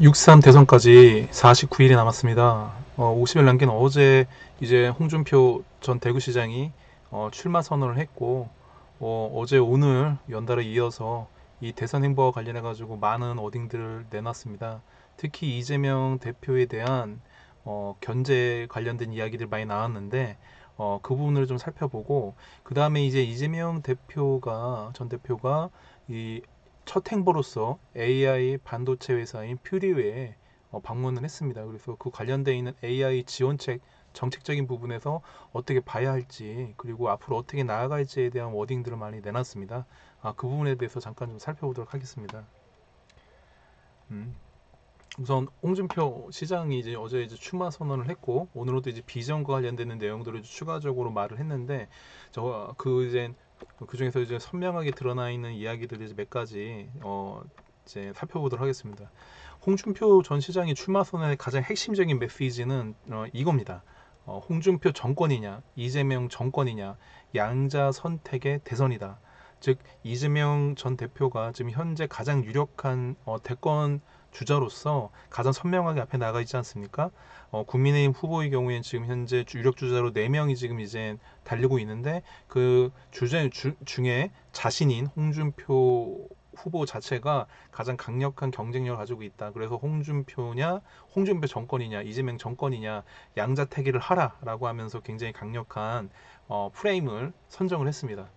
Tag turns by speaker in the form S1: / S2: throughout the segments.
S1: 6.3 대선까지 49일이 남았습니다. 어, 50일 남긴 어제 이제 홍준표 전 대구시장이 어, 출마 선언을 했고 어, 어제 오늘 연달아 이어서 이 대선 행보와 관련해 가지고 많은 어딩들을 내놨습니다. 특히 이재명 대표에 대한 어, 견제 관련된 이야기들 많이 나왔는데 어, 그 부분을 좀 살펴보고 그 다음에 이제 이재명 대표가 전 대표가 이 첫 행보로서 AI 반도체 회사인 퓨리웨에 어, 방문을 했습니다. 그래서 그 관련돼 있는 AI 지원책 정책적인 부분에서 어떻게 봐야 할지 그리고 앞으로 어떻게 나아갈지에 대한 워딩들을 많이 내놨습니다. 아, 그 부분에 대해서 잠깐 좀 살펴보도록 하겠습니다. 음. 우선 홍준표 시장이 이제 어제 이제 출마 선언을 했고 오늘도 이제 비전과 관련되는 내용들을 추가적으로 말을 했는데 저 그 이제 그 중에서 이제 선명하게 드러나 있는 이야기들이 이제 몇 가지 어 이제 살펴보도록 하겠습니다. 홍준표 전 시장이 출마 선언의 가장 핵심적인 메시지는 어, 이겁니다. 어, 홍준표 정권이냐, 이재명 정권이냐, 양자 선택의 대선이다. 즉 이재명 전 대표가 지금 현재 가장 유력한 어, 대권 주자로서 가장 선명하게 앞에 나가 있지 않습니까? 어, 국민의힘 후보의 경우에는 지금 현재 유력 주자로 4명이 지금 이제 달리고 있는데 그 주제 주, 중에 자신인 홍준표 후보 자체가 가장 강력한 경쟁력을 가지고 있다. 그래서 홍준표냐, 홍준표 정권이냐, 이재명 정권이냐 양자택일을 하라라고 하면서 굉장히 강력한 어, 프레임을 선정을 했습니다.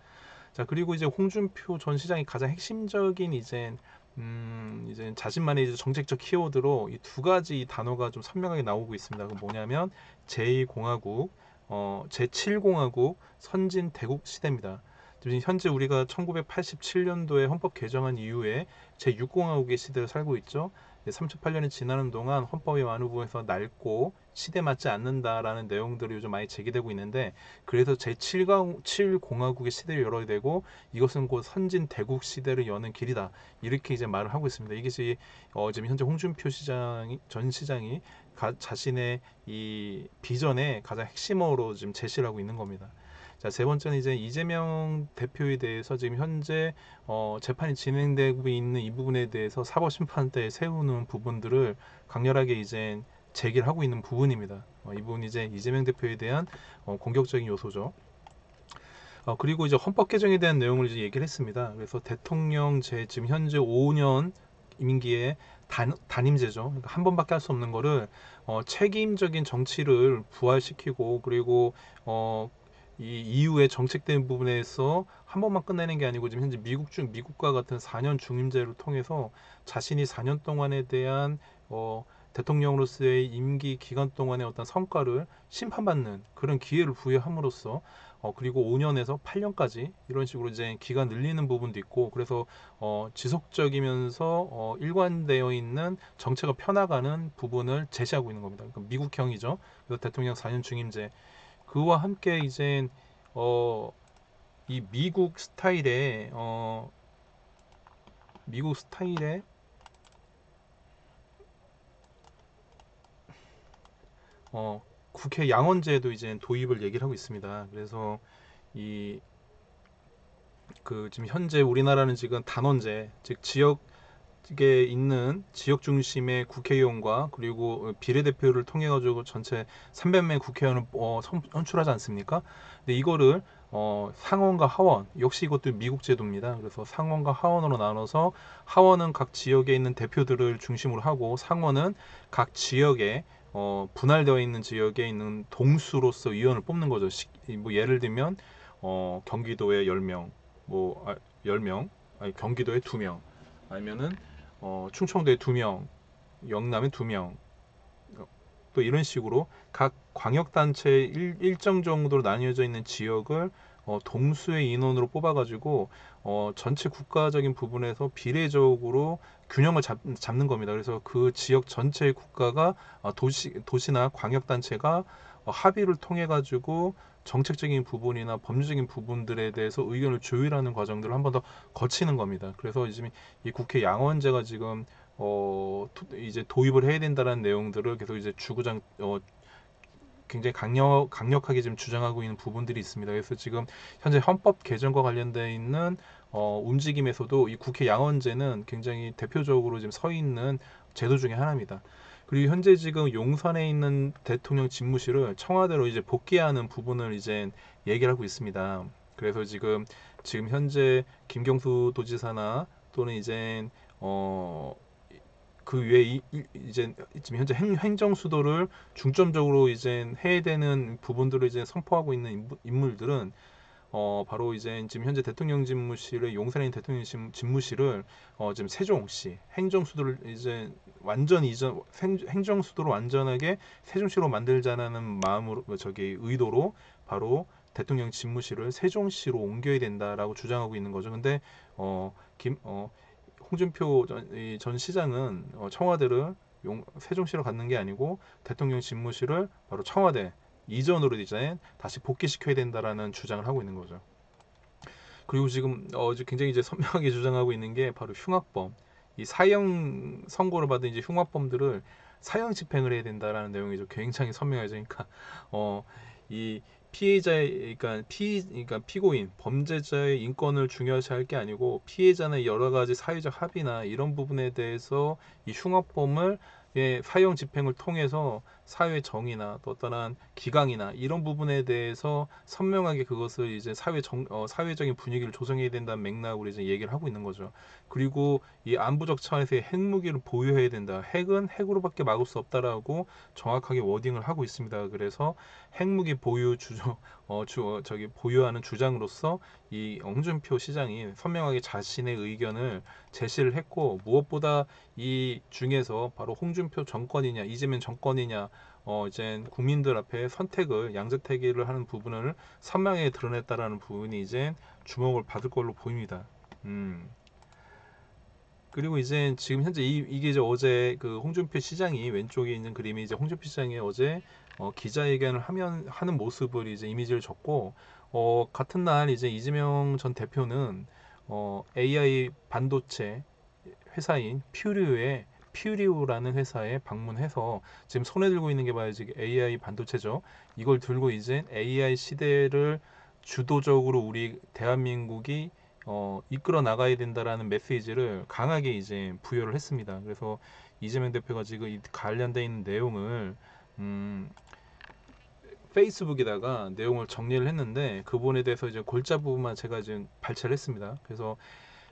S1: 자 그리고 이제 홍준표 전 시장이 가장 핵심적인 이제 음, 이제 자신만의 이제 정책적 키워드로 이 두 가지 단어가 좀 선명하게 나오고 있습니다. 그 뭐냐면 제2공화국, 어, 제7공화국, 선진 대국 시대입니다. 지금 현재 우리가 1987년도에 헌법 개정한 이후에 제6공화국의 시대를 살고 있죠. 38년이 지나는 동안 헌법의 많은 부분에서 낡고 시대 맞지 않는다라는 내용들이 요즘 많이 제기되고 있는데 그래서 제7공화국의 시대를 열어야 되고 이것은 곧 선진 대국 시대를 여는 길이다 이렇게 이제 말을 하고 있습니다. 이것이 어, 지금 현재 홍준표 시장이 전 시장이 가, 자신의 이 비전의 가장 핵심어로 지금 제시를 하고 있는 겁니다. 자, 세 번째는 이제 이재명 대표에 대해서 지금 현재 어, 재판이 진행되고 있는 이 부분에 대해서 사법 심판대에 세우는 부분들을 강렬하게 이제 제기를 하고 있는 부분입니다. 어, 이 부분이 이제 이재명 대표에 대한 어, 공격적인 요소죠. 어, 그리고 이제 헌법 개정에 대한 내용을 이제 얘기를 했습니다. 그래서 대통령 제 지금 현재 5년 임기에 단, 단임제죠. 그러니까 한 번밖에 할 수 없는 거를 어, 책임적인 정치를 부활시키고 그리고 어, 이 이후에 정책된 부분에서 한 번만 끝내는 게 아니고 지금 현재 미국 중 미국과 같은 4년 중임제를 통해서 자신이 4년 동안에 대한 어, 대통령으로서의 임기 기간 동안의 어떤 성과를 심판받는 그런 기회를 부여함으로써 어, 그리고 5년에서 8년까지 이런 식으로 이제 기간 늘리는 부분도 있고 그래서 어, 지속적이면서 어, 일관되어 있는 정책을 펴나가는 부분을 제시하고 있는 겁니다. 그러니까 미국형이죠. 그래서 대통령 4년 중임제 그와 함께 이제 어, 이 미국 스타일의 어, 미국 스타일의 어, 국회 양원제도 이제 도입을 얘기를 하고 있습니다. 그래서 이 그 지금 현재 우리나라는 지금 단원제 즉 지역 에 있는 지역 중심의 국회의원과 그리고 비례대표를 통해 가지고 전체 300명 국회의원을 어, 선출하지 않습니까? 근데 이거를 어, 상원과 하원 역시 이것도 미국 제도입니다. 그래서 상원과 하원으로 나눠서 하원은 각 지역에 있는 대표들을 중심으로 하고 상원은 각 지역에 어, 분할되어 있는 지역에 있는 동수로서 의원을 뽑는 거죠. 시, 뭐 예를 들면 어, 경기도에 10명, 뭐 아, 10명, 아니 경기도에 2명, 아니면은 어, 충청도에 두 명, 영남에 두 명, 또 이런 식으로 각 광역단체 일, 정 정도로 나뉘어져 있는 지역을 어, 동수의 인원으로 뽑아가지고 어, 전체 국가적인 부분에서 비례적으로 균형을 잡, 잡는 겁니다. 그래서 그 지역 전체의 국가가 어, 도시 도시나 광역단체가 어, 합의를 통해 가지고 정책적인 부분이나 법률적인 부분들에 대해서 의견을 조율하는 과정들을 한 번 더 거치는 겁니다. 그래서 지금 이 국회 양원제가 지금 어 이제 도입을 해야 된다는 내용들을 계속 이제 주구장 어 굉장히 강력 강력하게 지금 주장하고 있는 부분들이 있습니다. 그래서 지금 현재 헌법 개정과 관련돼 있는 어, 움직임에서도 이 국회 양원제는 굉장히 대표적으로 지금 서 있는 제도 중에 하나입니다. 그리고 현재 지금 용산에 있는 대통령 집무실을 청와대로 이제 복귀하는 부분을 이제 얘기를 하고 있습니다. 그래서 지금 지금 현재 김경수 도지사나 또는 이제 어 그 외에 이, 이- 이제 지금 현재 행, 행정 수도를 중점적으로 이제 해야 되는 부분들을 이제 선포하고 있는 인물들은 어 바로 이제 지금 현재 대통령 집무실의 용산에 있는 대통령 집- 집무실을 어 지금 세종시 행정 수도를 이제 완전 이전 행- 행정 수도를 완전하게 세종시로 만들자라는 마음으로 저기 의도로 바로 대통령 집무실을 세종시로 옮겨야 된다라고 주장하고 있는 거죠. 근데 어, 김, 어, 홍준표 전, 이 전 시장은 어, 청와대를 용, 세종시로 갖는 게 아니고 대통령 집무실을 바로 청와대 이전으로 이제 다시 복귀시켜야 된다라는 주장을 하고 있는 거죠. 그리고 지금 어, 굉장히 이제 선명하게 주장하고 있는 게 바로 흉악범. 이 사형 선고를 받은 이제 흉악범들을 사형 집행을 해야 된다라는 내용이죠. 굉장히 선명하죠. 그러니까 어, 이 피해자의 그러니까 피 그러니까 피고인 범죄자의 인권을 중요시할 게 아니고 피해자의 여러 가지 사회적 합의나 이런 부분에 대해서 이 흉악범을 예, 사형 집행을 통해서 사회 정의나 또 어떠한 기강이나 이런 부분에 대해서 선명하게 그것을 이제 사회 정 어, 사회적인 분위기를 조성해야 된다는 맥락으로 이제 얘기를 하고 있는 거죠. 그리고 이 안보적 차원에서의 핵무기를 보유해야 된다. 핵은 핵으로밖에 막을 수 없다라고 정확하게 워딩을 하고 있습니다. 그래서 핵무기 보유 주저 어, 주, 어, 저기 보유하는 주장으로서 이 홍준표 시장이 선명하게 자신의 의견을 제시를 했고 무엇보다 이 중에서 바로 홍준표 정권이냐 이재명 정권이냐 어 이제 국민들 앞에 선택을 양자택일을 하는 부분을 선명하게 드러냈다라는 부분이 이제 주목을 받을 걸로 보입니다. 음. 그리고 이제 지금 현재 이, 이게 이제 어제 그 홍준표 시장이 왼쪽에 있는 그림이 이제 홍준표 시장이 어제 어, 기자회견을 하면 하는 모습을 이제 이미지를 줬고 어, 같은 날 이제 이재명 전 대표는 어, AI 반도체 회사인 퓨리오의 퓨리오라는 회사에 방문해서 지금 손에 들고 있는 게 바로 지금 AI 반도체죠. 이걸 들고 이제 AI 시대를 주도적으로 우리 대한민국이 어, 이끌어 나가야 된다라는 메시지를 강하게 이제 부여를 했습니다. 그래서 이재명 대표가 지금 이 관련돼 있는 내용을 음, 페이스북에다가 내용을 정리를 했는데 그 부분에 대해서 이제 골자 부분만 제가 지금 발췌를 했습니다. 그래서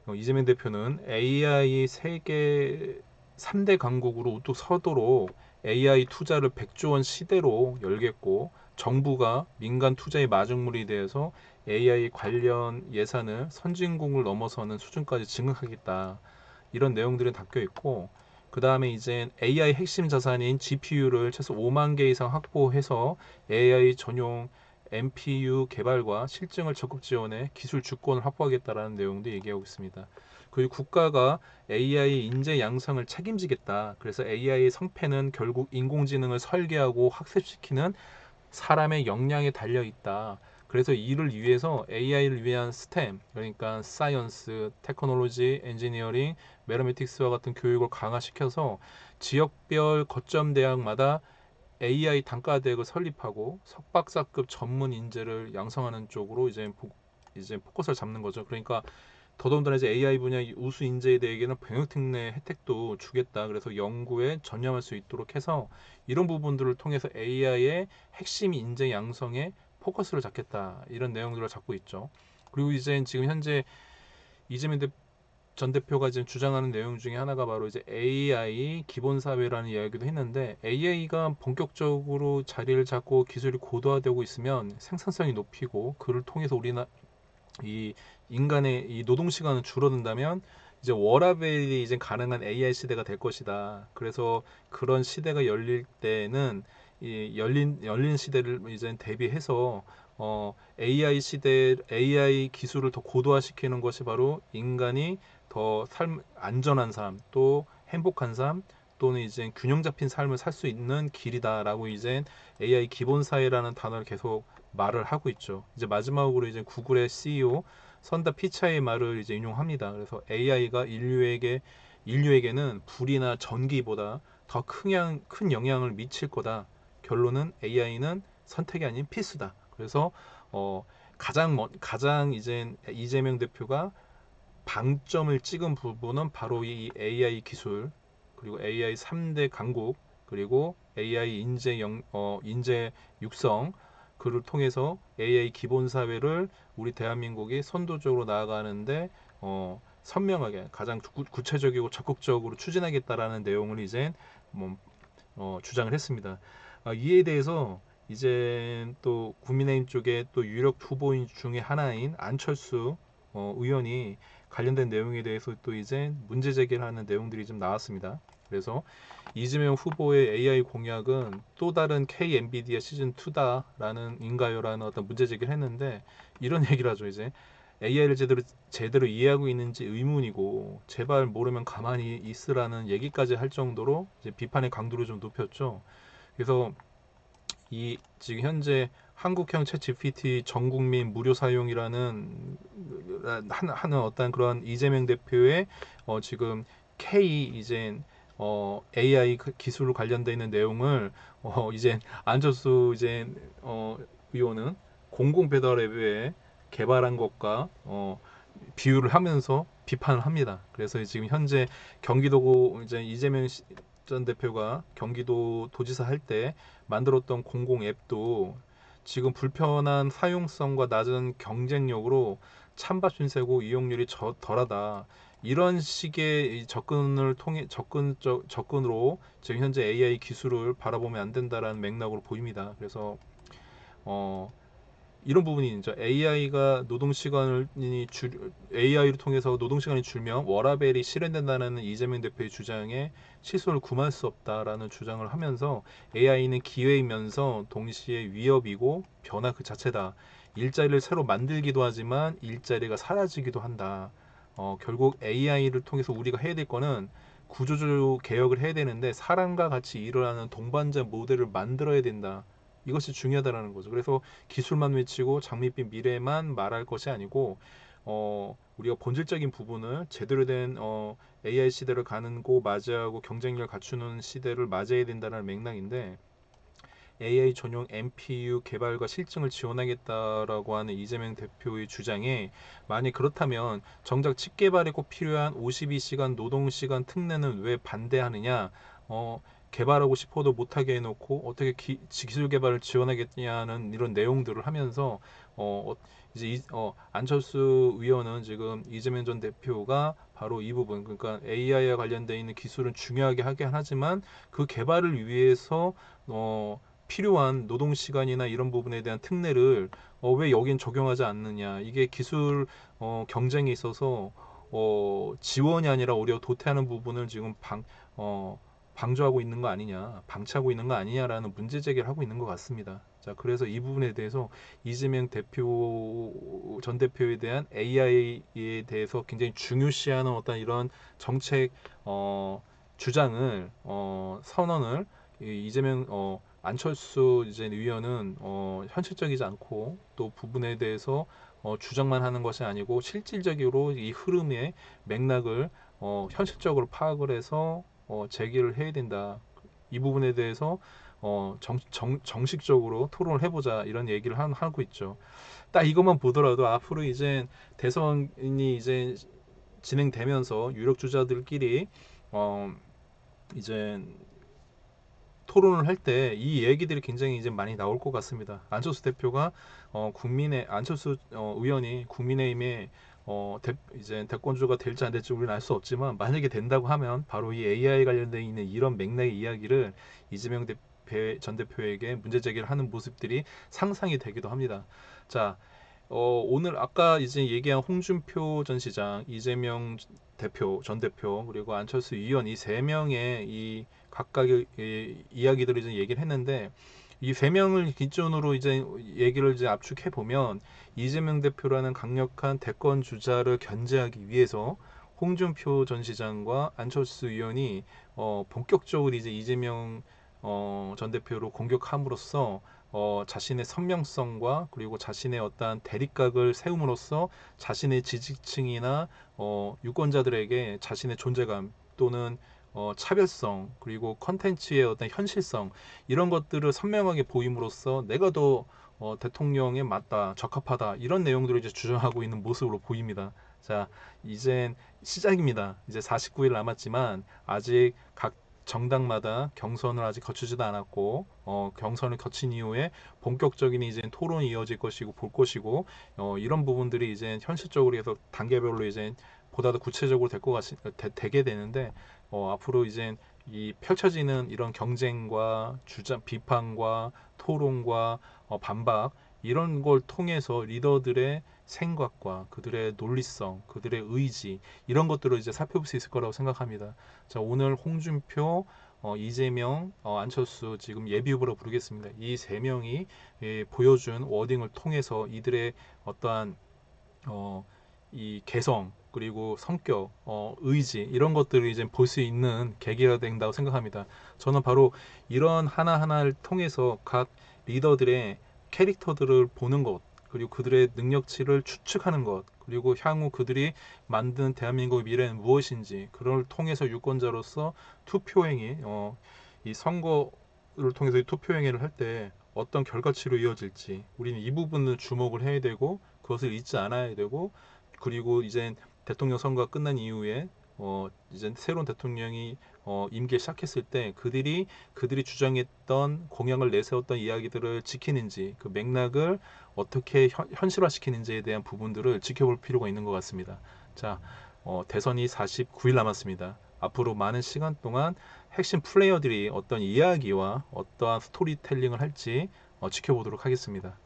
S1: 어, 이재명 대표는 AI 세계 3대 강국으로 우뚝 서도록 AI 투자를 100조 원 시대로 열겠고 정부가 민간 투자의 마중물이 되어서 AI 관련 예산을 선진국을 넘어서는 수준까지 증강하겠다. 이런 내용들이 담겨 있고 그 다음에 이제 AI 핵심 자산인 GPU를 최소 5만 개 이상 확보해서 AI 전용 MPU 개발과 실증을 적극 지원해 기술 주권을 확보하겠다라는 내용도 얘기하고 있습니다. 그리고 국가가 AI 인재 양성을 책임지겠다. 그래서 AI 성패는 결국 인공지능을 설계하고 학습시키는 사람의 역량에 달려 있다. 그래서 이를 위해서 AI를 위한 스템, 그러니까 사이언스, 테크놀로지, 엔지니어링, 매너매틱스와 같은 교육을 강화시켜서 지역별 거점 대학마다 AI 단과 대학을 설립하고 석박사급 전문 인재를 양성하는 쪽으로 이제 포, 이제 포커스를 잡는 거죠. 그러니까 더더군다나 이제 AI 분야 우수 인재에 대해서는 병역 특례 혜택도 주겠다. 그래서 연구에 전념할 수 있도록 해서 이런 부분들을 통해서 AI의 핵심 인재 양성에 포커스를 잡겠다. 이런 내용들을 잡고 있죠. 그리고 이제 지금 현재 이재명 대, 전 대표가 지금 주장하는 내용 중에 하나가 바로 이제 AI 기본 사회라는 이야기도 했는데 AI가 본격적으로 자리를 잡고 기술이 고도화되고 있으면 생산성이 높이고 그를 통해서 우리나 이 인간의 이 노동 시간은 줄어든다면 이제 워라벨이 이제 가능한 AI 시대가 될 것이다. 그래서 그런 시대가 열릴 때는 이 열린 열린 시대를 이제 대비해서 어 AI 시대 AI 기술을 더 고도화시키는 것이 바로 인간이 더 삶 안전한 삶 또 행복한 삶 또는 이제 균형 잡힌 삶을 살 수 있는 길이다라고 이제 AI 기본 사회라는 단어를 계속 말을 하고 있죠. 이제 마지막으로 이제 구글의 CEO 선다 피차의 말을 이제 인용합니다. 그래서 AI가 인류에게 인류에게는 불이나 전기보다 더 큰, 양, 큰 영향을 미칠 거다. 결론은 AI는 선택이 아닌 필수다. 그래서 어 가장 먼 가장 이제 이재명 대표가 방점을 찍은 부분은 바로 이 AI 기술 그리고 AI 3대 강국 그리고 AI 인재 영, 어, 인재 육성 그를 통해서 AI 기본 사회를 우리 대한민국이 선도적으로 나아가는데 어, 선명하게 가장 구, 체적이고 적극적으로 추진하겠다라는 내용을 이제 뭐, 어, 주장을 했습니다. 아, 이에 대해서 이제 또 국민의힘 쪽에 또 유력 후보인 중에 하나인 안철수 어, 의원이 관련된 내용에 대해서 또 이제 문제 제기를 하는 내용들이 좀 나왔습니다. 그래서 이재명 후보의 AI 공약은 또 다른 K 엔비디아 시즌 2다라는 인가요라는 어떤 문제 제기를 했는데 이런 얘기를 하죠 이제 AI를 제대로 제대로 이해하고 있는지 의문이고 제발 모르면 가만히 있으라는 얘기까지 할 정도로 비판의 강도를 좀 높였죠. 그래서 이 지금 현재 한국형 챗 GPT 전 국민 무료 사용이라는 하는 어떤 그런 이재명 대표의 어 지금 K 이제 어 AI 그 기술 관련돼 있는 내용을 어 이제 안철수 이제 어 의원은 공공 배달 앱에 개발한 것과 어 비유를 하면서 비판을 합니다. 그래서 지금 현재 경기도 이제 이재명 전 대표가 경기도 도지사 할 때 만들었던 공공 앱도 지금 불편한 사용성과 낮은 경쟁력으로 찬밥 신세고 이용률이 저, 덜하다. 이런 식의 접근을 통해 접근 접근으로 지금 현재 AI 기술을 바라보면 안 된다라는 맥락으로 보입니다. 그래서 어 이런 부분이 있죠. AI가 노동 시간을 줄 AI를 통해서 노동 시간이 줄면 워라벨이 실현된다는 이재명 대표의 주장에 실소를 구할 수 없다라는 주장을 하면서 AI는 기회이면서 동시에 위협이고 변화 그 자체다. 일자리를 새로 만들기도 하지만 일자리가 사라지기도 한다. 어, 결국 AI를 통해서 우리가 해야 될 거는 구조적 개혁을 해야 되는데 사람과 같이 일어나는 동반자 모델을 만들어야 된다. 이것이 중요하다라는 거죠. 그래서 기술만 외치고 장밋빛 미래만 말할 것이 아니고 어, 우리가 본질적인 부분을 제대로 된 어, AI 시대를 가는 고 맞이하고 경쟁력을 갖추는 시대를 맞이해야 된다는 맥락인데 AI 전용 MPU 개발과 실증을 지원하겠다라고 하는 이재명 대표의 주장에 만약 그렇다면 정작 칩 개발에 꼭 필요한 52시간 노동 시간 특례는 왜 반대하느냐 어, 개발하고 싶어도 못하게 해놓고 어떻게 기, 술 개발을 지원하겠냐는 이런 내용들을 하면서 어, 어 이제 이, 어, 안철수 의원은 지금 이재명 전 대표가 바로 이 부분 그러니까 AI와 관련돼 있는 기술은 중요하게 하긴 하지만 그 개발을 위해서 어, 필요한 노동 시간이나 이런 부분에 대한 특례를 어, 왜 여긴 적용하지 않느냐. 이게 기술 어, 경쟁에 있어서 어, 지원이 아니라 오히려 도태하는 부분을 지금 방, 어, 방조하고 있는 거 아니냐, 방치하고 있는 거 아니냐라는 문제 제기를 하고 있는 것 같습니다. 자, 그래서 이 부분에 대해서 이재명 대표 전 대표에 대한 AI에 대해서 굉장히 중요시하는 어떤 이런 정책 어, 주장을 어, 선언을 이재명 어, 안철수 이제 의원은 어, 현실적이지 않고 또 부분에 대해서 어, 주장만 하는 것이 아니고 실질적으로 이 흐름의 맥락을 어, 현실적으로 파악을 해서 어, 제기를 해야 된다. 이 부분에 대해서 어, 정, 정, 정식적으로 토론을 해보자 이런 얘기를 한, 하고 있죠. 딱 이것만 보더라도 앞으로 이제 대선이 이제 진행되면서 유력 주자들끼리 어, 이제 토론을 할 때 이 얘기들이 굉장히 이제 많이 나올 것 같습니다. 안철수 대표가 어, 국민의 안철수 어, 의원이 국민의힘에 어, 대, 이제 대권주가 될지 안 될지 우리는 알 수 없지만 만약에 된다고 하면 바로 이 AI 관련돼 있는 이런 맥락의 이야기를 이재명 대표 전 대표에게 문제 제기를 하는 모습들이 상상이 되기도 합니다. 자, 어, 오늘 아까 이제 얘기한 홍준표 전 시장, 이재명 대표, 전 대표, 그리고 안철수 의원 이 세 명의 이 각각의 이, 이야기들을 이제 얘기를 했는데 이 세 명을 기준으로 이제 얘기를 이제 압축해 보면 이재명 대표라는 강력한 대권 주자를 견제하기 위해서 홍준표 전 시장과 안철수 의원이 어, 본격적으로 이제 이재명 어, 전 대표로 공격함으로써 어, 자신의 선명성과 그리고 자신의 어떠한 대립각을 세움으로써 자신의 지지층이나 어, 유권자들에게 자신의 존재감 또는 어, 차별성 그리고 컨텐츠의 어떤 현실성 이런 것들을 선명하게 보임으로써 내가 더 어, 대통령에 맞다 적합하다 이런 내용들을 이제 주장하고 있는 모습으로 보입니다. 자 이젠 시작입니다. 이제 49일 남았지만 아직 각 정당마다 경선을 아직 거치지도 않았고 어, 경선을 거친 이후에 본격적인 이제 토론이 이어질 것이고 볼 것이고 어, 이런 부분들이 이제 현실적으로 해서 단계별로 이제 보다 더 구체적으로 될 것 같이 되, 되게 되는데 어, 앞으로 이제 이 펼쳐지는 이런 경쟁과 주장 비판과 토론과 어, 반박 이런 걸 통해서 리더들의 생각과 그들의 논리성, 그들의 의지 이런 것들을 이제 살펴볼 수 있을 거라고 생각합니다. 자 오늘 홍준표, 어, 이재명, 어, 안철수 지금 예비 후보로 부르겠습니다. 이 세 명이 예, 보여준 워딩을 통해서 이들의 어떠한 어, 이 개성 그리고 성격, 어, 의지 이런 것들을 이제 볼 수 있는 계기가 된다고 생각합니다. 저는 바로 이런 하나 하나를 통해서 각 리더들의 캐릭터들을 보는 것 그리고 그들의 능력치를 추측하는 것 그리고 향후 그들이 만든 대한민국의 미래는 무엇인지 그걸 통해서 유권자로서 투표행위 어, 이 선거를 통해서 이 투표행위를 할 때 어떤 결과치로 이어질지 우리는 이 부분을 주목을 해야 되고 그것을 잊지 않아야 되고 그리고 이제 대통령 선거가 끝난 이후에 어 이제 새로운 대통령이 어 임기 시작했을 때 그들이 그들이 주장했던 공약을 내세웠던 이야기들을 지키는지 그 맥락을 어떻게 현, 현실화시키는지에 대한 부분들을 지켜볼 필요가 있는 것 같습니다. 자, 어, 대선이 49일 남았습니다. 앞으로 많은 시간 동안 핵심 플레이어들이 어떤 이야기와 어떠한 스토리텔링을 할지 어, 지켜보도록 하겠습니다.